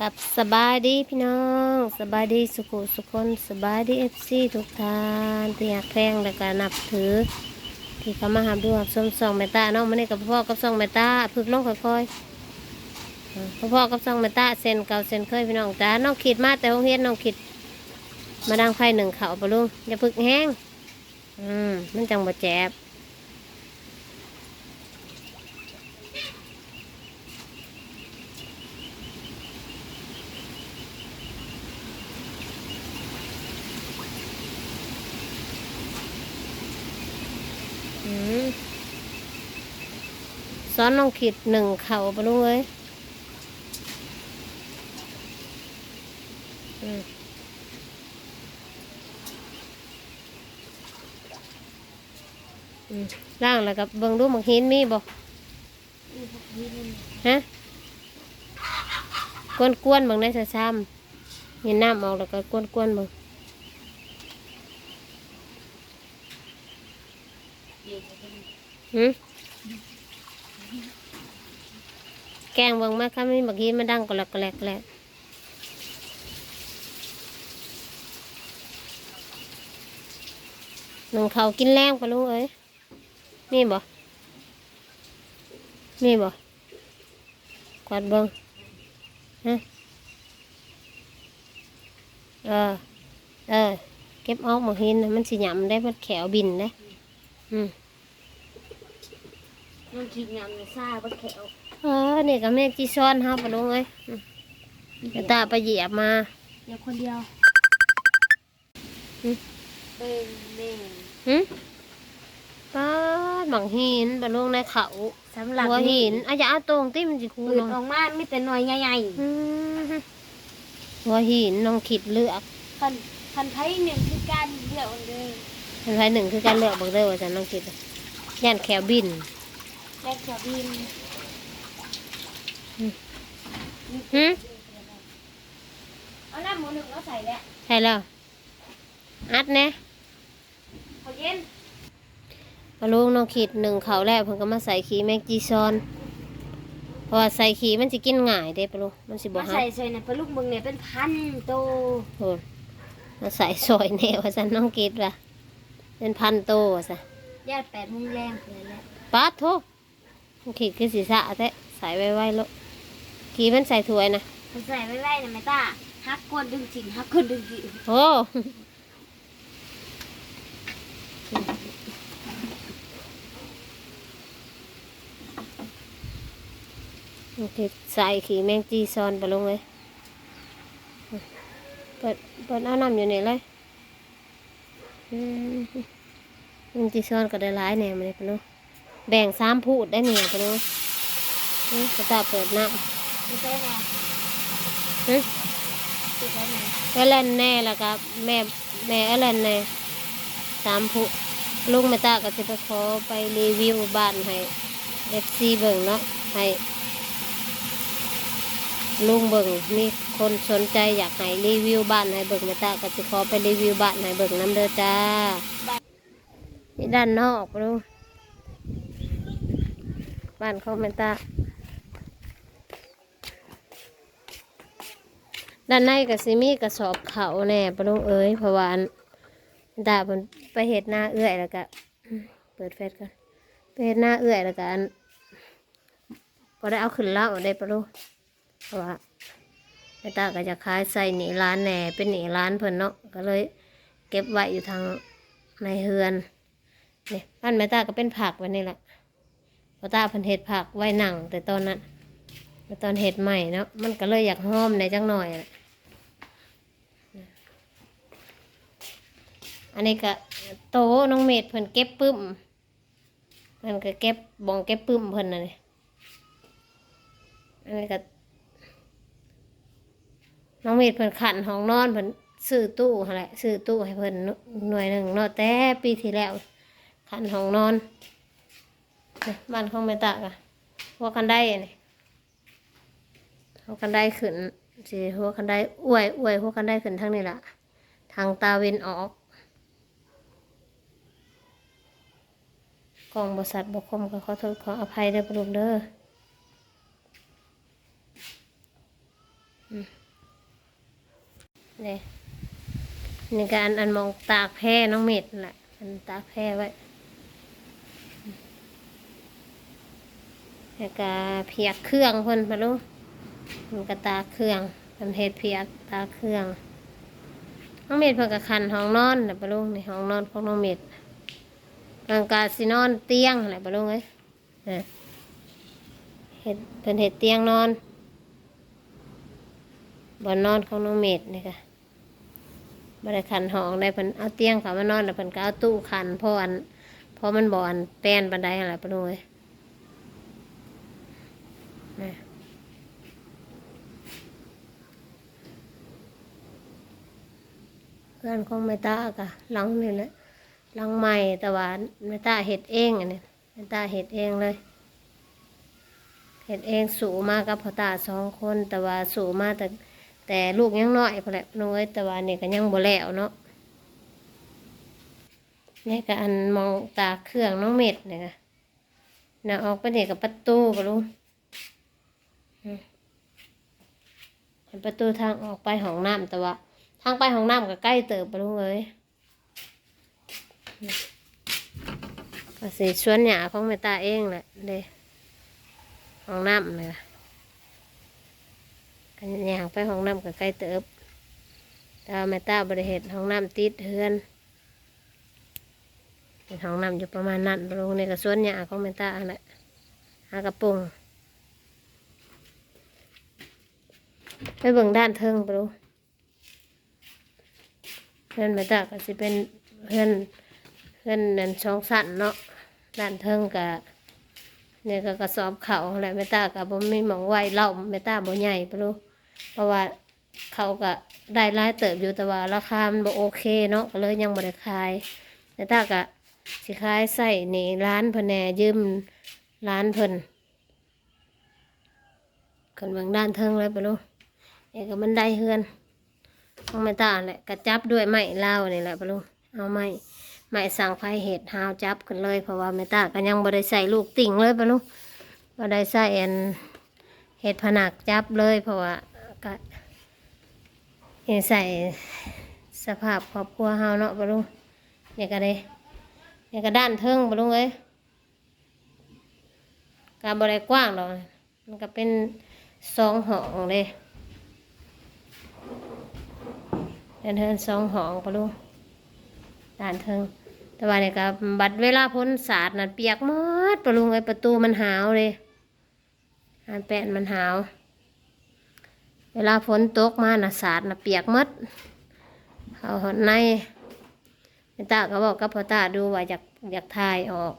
กับสบายดีพี่น้องสบายดีสุขุสุคนสบายดีเอฟซีทุกท่านที่อยากแพงและก็นับถือ ที่เขามาหาดูหับชมส่องเมตาเนาะมันนี่กับพ่อกับส่องเมตาพึกลงค่อยๆอ่าพ่อกับส่องเมตาเซนเก่าเซนเคยพี่น้องจ้าน้องขีดมาแต่โรงเรียนน้องขีดมาดังไฟหนึ่งเขาปะลุงอย่าพึกแห้งอืมมันจังบ่แจบ อืม ซ้อนน้องขีดหนึ่งเข่าปะลุงเอ้ยอืมอืมล่างแล้วกับเบิ่งดูหมักหินมีบ่ฮะกวนกวนๆเบิ่งได้ซะซ้ำเห็นน้ำออกแล้วก็กวนกวนๆเบิ่งหืม แกงเบิ่งมาค่ะไมีบักฮีมันดังกะแลกกะแลกแลกหนึ่งเขากินแรงปะลูกเอ้ยมีบ่มีบ่กวาดเบิ่งฮะเออเออเก็บออกบักหินนะมันสิหยำได้มันแขวบินได้อืมน้องคิดงามในซ่าบะแขว เออนี่ก็แม่จีซ้อนเฮาปะลุงเอ้ยอืมเดี๋ยวตาไปเหยียบมาเดี๋ยวคนเดียวอืมเป็นเม่งหึป้าดหมังหินปะลุงในเขาสำหรับหัวหินอาจจะเอาตรงที่มันสิคูเปิลดงออกมามีแต่หน่วยใหญ่อืมหัวหินน้องขิดเลือกๆคันคันไทยหนึ่งคือการเดี่ยวเลยเป็นไฟหนึ่งคือการเลือกบอกเด้อว่าจะน้องขิดย่านแขวบินแยกจะบิน หึเอาหน้าหมูหนึ่งเอาใส่แล้วใช่แล้วอัดแน่พอเย็นปะลุงน้องขิดหนึ่งเขาแรกเพิ่นก็มาใส่ขีแมงจีซอนเพราะว่าใส่ขีมันสิกินง่ายเด้ปะลุงมันสิบ่มาฮัใส่กใส่ในปลาลูกมึงเนี่ยเป็นพันโตโอ้มาใส่ซอยแนวว่าสันน้องกิดว่ะเป็นพันโตว่ะสะญาติแปดโมงแรงเลยแหละป๊าดโทน้องขีดคือศีรษะแท้ใส่ไว้ไว้แล้ว ขีมันใส่ถ้วยนะมันใส่ไว้ไว้นะแม่ตาฮักก้นดึงจริงฮักก้นดึงจริงโอ้น้องขีดใส่ขีแมงจีซอนไปลงเลย เปิดเปิดเอาน้ำอยู่นี่เลยอืมแมงจีซอนก็ได้หลายแหน่มาเลยปะลูกแบ่งสามพูดได้เนี่ยปะลูกนี่กระตาเปิดน้ำไม่ ใช่แน่ฮะติดไว้ไหนเอเลนแน่แล้วครับ แม่แม่เอเลนแน่สามผู้ลุงแม่ตาก็จะไปขอไปรีวิวบ้านให้เอฟซีเบิ่งเนาะให้ลุงเบิ่งมีคนสนใจอยากให้รีวิวบ้านให้เบิ่งแม่ตาก็จะขอไปรีวิวบ้านให้เบิ่งน้ำเด้อจ้านี่ด้านนอกดูบ้านเของแม่ตา ด้านในก็สิมีกระสอบเขาแน่ปะลุงเอ้ยเพราะว่าดาบนไปเห็ดหน้าเอื้อยแล้วก็เปิดเฟซก่อนไปเห็ดหน้าเอื้อยแล้วก็อันก็ได้เอาขึ้นเล่าได้ปะลุงเพราะว่าแม่ตาก็จะขายใส่หนีร้านแหน่เป็นหนีร้านเพิ่นเนาะก็เลย เก็บไว้อยู่ทางในเฮือนนี่บ้านแม่ตาก็เป็นผักไว้นี่แหละพอตาเพิ่นเห็ดผักไว้หนังแต่ตอนนั้น ต่ตอนเห็ดใหม่เนาะมันก็เลยอยากห้อมในจังหน่อยแหละอันนี้ก็โตน้องเมดเพิ่นเก็บปึ้มมันก็เก็บบองเก็บปึ้มเพิ่นน่ะนี่อันนี้ก็น้องเมดเพิ่นขันห้องนอนเพิ่นซื้อตู้หั่นแหละซื้อตู้ให้เพิ่นหน่วยหนึ่งเนาะแต่ปีที่แล้ว ขันห้องนอนบ้านของแม่ตากะหัวกันได้นี่ หัวกันได้ขึ้นสิหัวกันได้อวยอวยหัวกันได้ขึ้นทั้งนี้ละทางตาเวนออกกองบริษัทบกคมก็ขอโทษขออภัยเด้อปลุกเด้อออืมนี่นี่การอันมองตากแพร่น้องเม็ดแหละอันตากแพร่ไว้แล้วก็เพียกเครื่องเพิ่นปะลูก มันก็ตาเครื่องมันเฮ็ดเพียกตาเครื่องน้องเม็ดเพิ่นก็คันห้องนอนน่ะปะลูกในห้องนอนของน้องเม็ดกลางกาสินอนเตียงน่ะปะลูกเอ้ยเฮ็ดเพิ่นเฮ็ดเตียงนอนบ่นอนของน้องเม็ดนี่ค่ะบ่ได้คันห้องได้เพิ่นเอาเตียงเขามานอนแล้วเพิ่นก็เอาตู้คันเพราะอันเพราะมันบ่อนแป้นปานใดนั่นแหละปะลูกเอ้ยน่ะ เพื่อนของแม่ตากะหลังนี่แหละหลังใหม่แต่ว่าแม่ตาเห็ดเองอันนี้แม่ตาเห็ดเองเลยเห็ดเองสูงมากกับพ่อตาสองคนแต่ว่าสูงมากแต่แต่ลูกยังน้อยพอแหละน้อยแต่ว่านี่ก็ยังบ่แล้วเนาะนี่ก็อันมองตาเครื่องน้องเม็ดเนี่ยค่ะนะออกไปเนี่ยกับประตูปะลุงเห็นประตูทางออกไปห้องน้ำแต่ว่า ทางไปห้องน้ำก็ใกล้เติบไปลุงเอ้ยก็สิสวนหญ้าของแม่ตาเองแหละเด้ห้องน้ำเลยกันย่างไปห้องน้ำก็ใกล้เติบแต่ว่าแม่ตาบริเหตุห้องน้ำติดเฮือนเป็นห้องน้ำอยู่ประมาณนั้นไปลุงนี่ก็สวนหญ้าของแม่ตาแหละหากระปุงไปเบิ่งด้านเทิงไปลุง เพื่อนมาตาก็สิเป็นเพื่อนเพื่อนนั่นช่องสั้นเนาะด้านเทิงกะเนี่ยก็กระสอบเขาแหละแม่ตากับบ่มีหมองไหวเล่าแม่ตาบ่ใหญ่ปะลูกเพราะว่าเขาก็ได้รายเติบอยู่แต่ว่าราคามันบ่โอเคเนาะก็เลยยังบ่ได้ขายแม่ตากะสิขายใส่นี่ร้านเพิ่นแหน่ยืมร้านเพิ่นขึ้นเบื้องด้านเทิงเลยปะลูกเอกก็มันได้เฮือน ของแม่ตาแหละกระจับด้วยไม้เล่าวนี่แหละปะลุงเอาไม้ไม้สั่งไฟเห็ดหาวจับกันเลยเพราะว่าแม่ตาก็ยังบ่ได้ใส่ลูกติ่งเลยปะลุงบ่ได้ใส่อันเห็ดผนักจับเลย เพราะว่าก็เห็นใส่สภาพครอบครัวเฮาเนาะปะลุงเนี่ยก็เลยเนี่ยก็ด้านเทิงปะลุงเอ้ยการบ่ได้กว้างดอกมันก็เป็นสองห้องเลย เดินเทินสองหองปะลุงด่านเทิง แต่ว่าเนี่ยก็บัดเวลาพ้นศาสาดนั่นเปียกมดปะลุงไอประตูมันหาวเลยอันแปะมันหาว เวลาฝนตกมาน่ะสาดน่ะเปียกมดเอาหดในแม่ตาก็บอกกับพ่อตาดูว่าอยากอยากถ่ายออก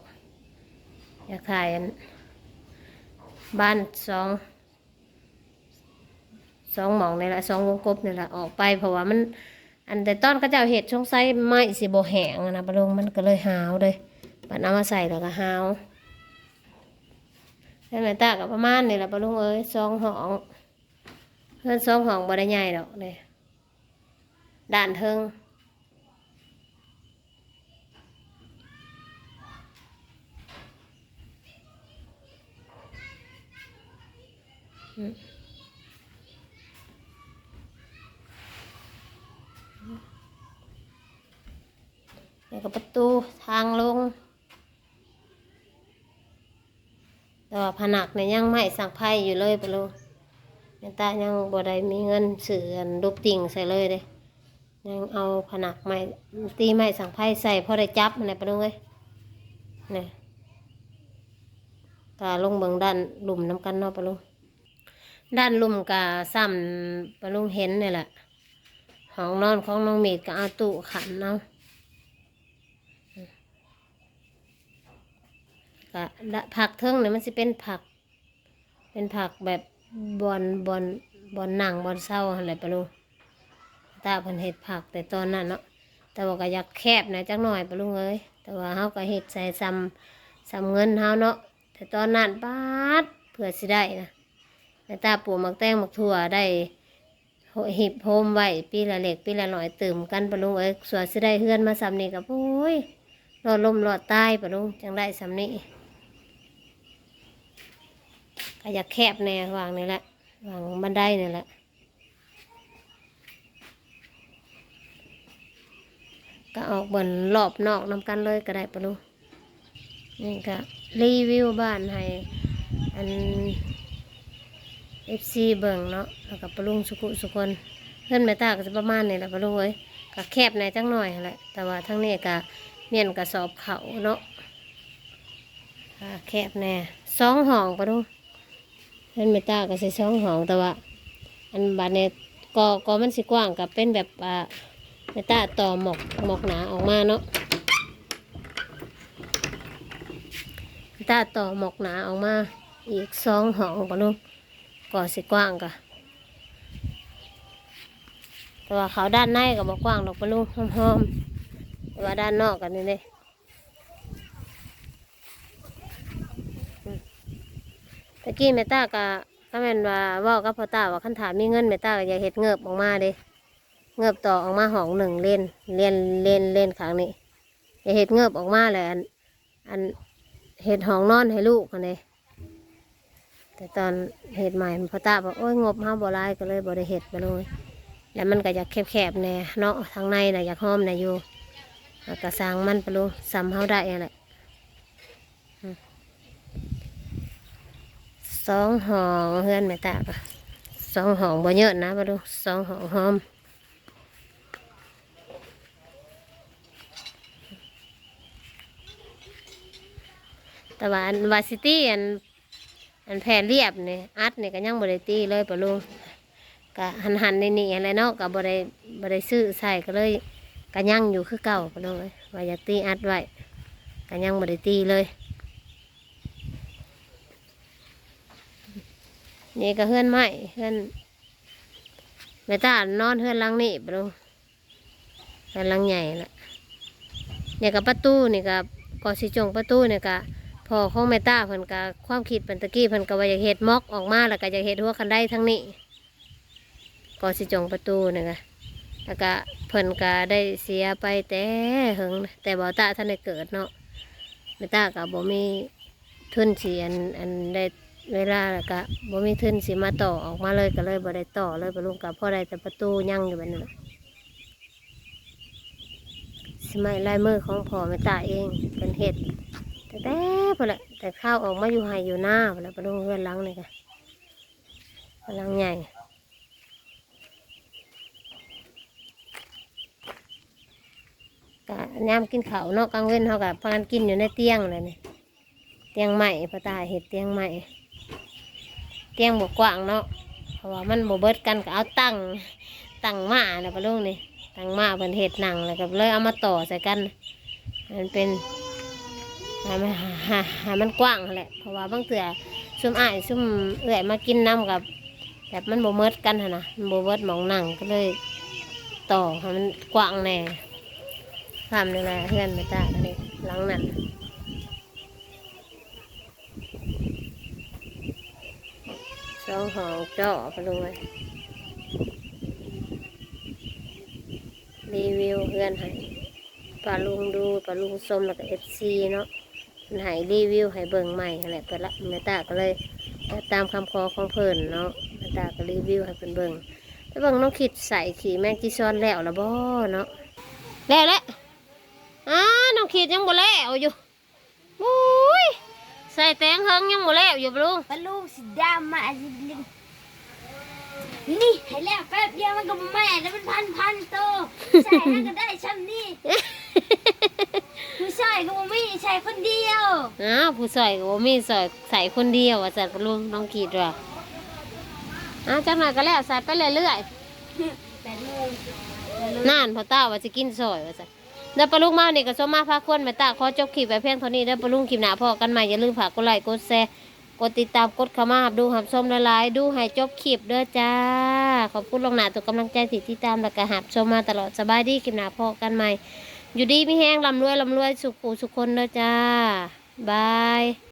อยากถ่ายอันบ้านสองสองหมองนี่แหละสองวงกบนี่แหละออกไปเพราะว่ามัน อันแต่ต้นก็จะเอาเห็ดช่องไส้ไม้สิบแหงนะปะลงมันก็เลยหาวเลยปัดเอามาใส่แล้วก็หาวแล้วแม่ตากับประมาณนี่แหละปะลุงเอ้ยสองหองเพื่อนสองหองบ่ได้ใหญ่ดอกเลยด่านเทิงอืม แล้วก็ประตูทางลง แต่ว่าผนักเนี่ยยังไม่สั่งไพ่อยู่เลยปะลูกแม่ตายังบ่ได้มีเงินซื้ออันลูกติ่งใส่เลยเด้ยังเอาผนักไม้ตีไม้สั่งไพ่ใส่พอได้จับมันนะปะลูกเอ้ยนี่กาลงเบิงด้านหลุมน้ำกันเนาะปะลูกด้านหลุมกาซ้ำปะลูกเห็นนี่แหละห้องนอนของน้องเมดก็เอาตู้ขันเนาะ ก็ละผักเทิงเนี่ยมันสิเป็นผัก เป็นผักแบบบอนบอนบอนหนังบอนเศร้าอะไรปะลุงตาเพิ่นเห็ดผักแต่ตอนนั้นเนาะแต่ว่าก็อยากแคบหนะจักหน่อยปะลุงเอ้ยแต่ว่าเฮาก็เห็ดใส่ซ้ำซ้ำเงินเฮาเนาะแต่ตอนนั้นปาดเพื่อสิได้นะแต่ตาปลูกมักแตงมักถั่วได้หิบโฮมไว้ปีละเล็กปีละหน่อยตื่มกันปะลุงเอ้ยสวนสิได้เฮือนมาซ้ำนี่ก็โอ้ยรอดลมรอดใต้ปะลุงจังได้ซ้ำนี้ ก็อยะแคบแน่วางนี่แหละวางบันไดนี่แหละก็ออกบนรอบนอกน้ำกันเลยก็ได้ปะลูกนี่ก็รีวิวบ้านให้อันเอฟซีเบิงเนาะแล้วก็ปลุงสุกุสุคนเพื่อนแม่ตาก็จะประมาณนี่แหละปลูงเอ้ยก็แคบในจังหน่อยแหละแต่ว่าทั้งนี้ก็เมียนกระสอบเขาเนาะแคบแน่สองห้องปะลูง เพื่นแม่ตาก็ใส่สองหองแต่ว่า อันบานเนี่ยก็ก็มันสิกว้างกับเป็นแบบอ่าเมตาต่อหมอกหมอกหนาออกมาเนาะเมตาต่อหมอกหนาออกมา อีกสองหองปะลุงก็สิกว้างกะแต่ว่าเขาด้านในก็บอกกว้างดอกปะลุงหอมๆแต่ว่าด้านนอกกันนี่เลยอืม ตะกี้เมตาก็ก็แม่นว่าเว่ากับพ่อตาว่าคันถามมีเงินแม่ตาก็อยากเฮ็ดเงือบออกมาเด้เงือบต่อออกมาห้องหนึ่งเล่นเล่นเล่นเล่นครั้งนี้อยากเฮ็ดเงือบออกมาเลยอันอันเฮ็ดห้องนอนให้ลูกอันนี้แต่ตอนเฮ็ดใหม่พ่อตาบอกโอ้ยงบห้าบ่หลายก็เลยบ่ได้เฮ็ดไปเลย แล้วมันก็อยากแคบๆแน่เนาะทางในน่ะอยากห้อมน่ะอยู่ก็สร้างมันไปเลยซ้ำเฮาได้นั่นแหละ สองห้องเพื่อนแม่ตาปะสองห้องบ่เยอะนะมาดูสองห้องหอมแต่ว่าอันวาซิตี้อันอันแผ่นเรียบเนี่ยอัดนี่ยก็ยังบ่ได้ตีเลยปะลุงก็หันหันในนี่อะไรเนาะก็บ่ได้บ่ได้ซื้อใส่ก็เลยก็ยังอยู่คือเก่าปะลุงเอ้ยว่าอยากตีอัดไว้ก็ยังบ่ได้ตีเลย นี่ก็เฮือนไม้เฮือนแม่ตานอนเฮือนหลังนี่ปะลูเฮือนหลังใหญ่ละเนี่ยกับประตูนี่กับก่อสิจงประตูเนี่ยกับพอของแม่ตาเพิ่นกับความคิดเป็นตะกี้เพิ่นก็ว่าอยากเฮ็ดมอกออกมาแล้วก็อยากเฮ็ดหัวคันไดทั้งนี้ก่อสิจงประตูเนี่ยก็แล้วก็เพิ่นก็ได้เสียไปแต่หึงแต่บ่ตาท่านได้เกิดเนาะแม่ตาก็บ่มีทุนเสียอันอันได้ เวลาแล้วก็บ่มีทุนสิมาต่อออกมาเลยก็เลยบ่ได้ต่อเลยไปลงกับพ่อได้แต่ประตูยั่งอยู่แบบนั้นสมัยลายมือของพ่อแม่ตาเองเป็นเห็ดแต่แต่พอละแต่ข้าวออกมาอยู่ไห้อยู่หน้าพอละไปลงเพื่อนหลังนี่ค่ะหลังใหญ่ก็ยามกินเขาเนาะกลางเว้นเขากับพากันกินอยู่ในเตียงเลยนี่เตียงใหม่พ่อตาเห็ดเตียงใหม่ เตียงบกกว้างเนาะเพราะว่ามันบเบิดกันก็เอาตั้งตั้งมาแล้วก็ลุงนี่ตั้งมาเป็นเห็ดหนังแล้วก็เลยเอามาต่อใส่กันมันเป็นให้มันหาให้มันกว้างแหละเพราะว่าบางเถื่อซุ่มอ้ายซุ่มเอื่อยมากินน้ำกับแบบมันบเบิดกันหั้นนะมันบเบิดหมองหนังก็เลยต่อให้มันกว้างแน่ทำนี่แหละเพื่อนไม่ตาอันนี้หลังนั้น สองหองเจาะไปเลยรีวิวเพื่อนให้ปลาลุงดูปลาลุงส้มแล้วก็เอฟซีเนาะเพิ่นให้รีวิวให้เบิ่งใหม่นั่นแหละเปิดละแม่ตาก็เลยตามคำขอของเพิ่นเนาะแม่ตาก็รีวิวให้เพิ่นเบิ่งไปเบิ่งน้องขิดใส่ขี่แมงจีซอนแล้วละบ่เนาะแล้วแหละอ้าน้องขิดยังบ่แล้วอยู่บุ้ย ใส่แตงเฮิงยังบ่แล้วอยู่ปะลุงปลาลูกสีดำมาสิลิงนี่ให้แล้วแป๊บเดียวมันก็แม่แล้วเป็นพันพันๆโตใส่นั่นก็ได้ช่ำนี่ผู้ชายก็บ่มีใช่คนเดียวอ้าวผู้ใส่ก็บ่มีใส่ใส่คนเดียวว่าจัดปะลุงน้องขีดว่าอ้าวจักหน่อยก็แล้วใส่ไปเรื่อยแปดโมงๆนั่นพอตาว่าจะกินซอยว่าจัด เด้อปะลุงมาเนี่ก็สมมาพาควนแม่ตาขอจบคลิปไปเพียงเท่านี้เด้อปะลุงคลิปหน้าพอกันใหม่อย่าลืมฝากกดไลค์กดแชร์กดติดตามกดเข้ามาบดูหับชมหลายดูให้จบคลิปเด้อจ้า ขอบคุณลงหน้าตัวกำลังใจที่ติดตามและกระหับชมมาตลอดสบายดีคลิปหน้าพอกันใหม่ อยู่ดีไม่แห้งลำรวยลำรวยสุขูสุขคนเด้อจ้าบาย